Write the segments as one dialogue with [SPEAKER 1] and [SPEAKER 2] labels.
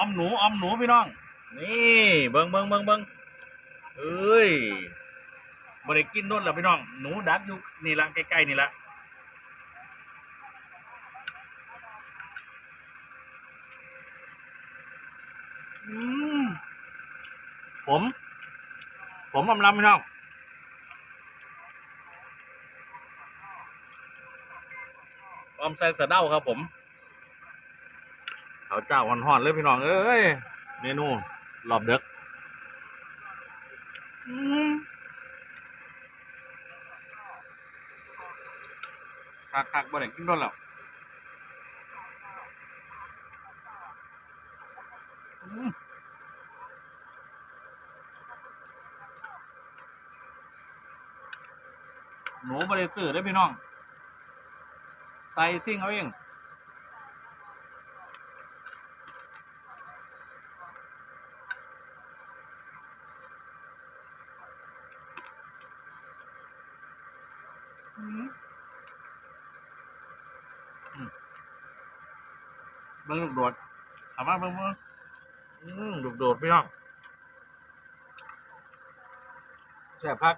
[SPEAKER 1] อมหนูอมหนูพี่น้อง นี่เบิงเบิงเบิงเบิงเอ้ยบริกินโดนล้วพี่น้อง หนูดักอยู่นี่ละใกล้ๆนี่ละผม ผมอำลำพี่น้องออมใส่สะเด้าครับผม เขาเจ้าหอนๆเลยพี่น้องเอ้ยเมนูรอบเด็กอืมคักๆบ่ได้กินโดนแล้วอืมหนูบริสุทธิ์ได้พี่น้อง ใส่ซิ่งเอาเอง เบิ่งลูกโดดเอามาเบิ่งเบิ่งอืมลูกโดดพี่น้องแซ่บพัก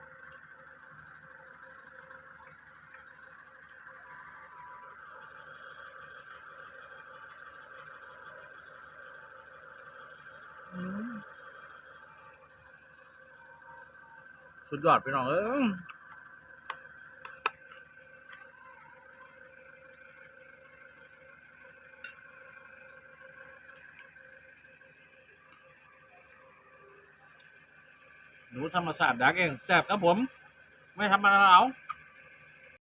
[SPEAKER 1] อืมสุดยอดพี่น้องเอ้ย หนูธรรมศาสตร์ดักเองแสบครับผม ไม่ทำอะไรเรา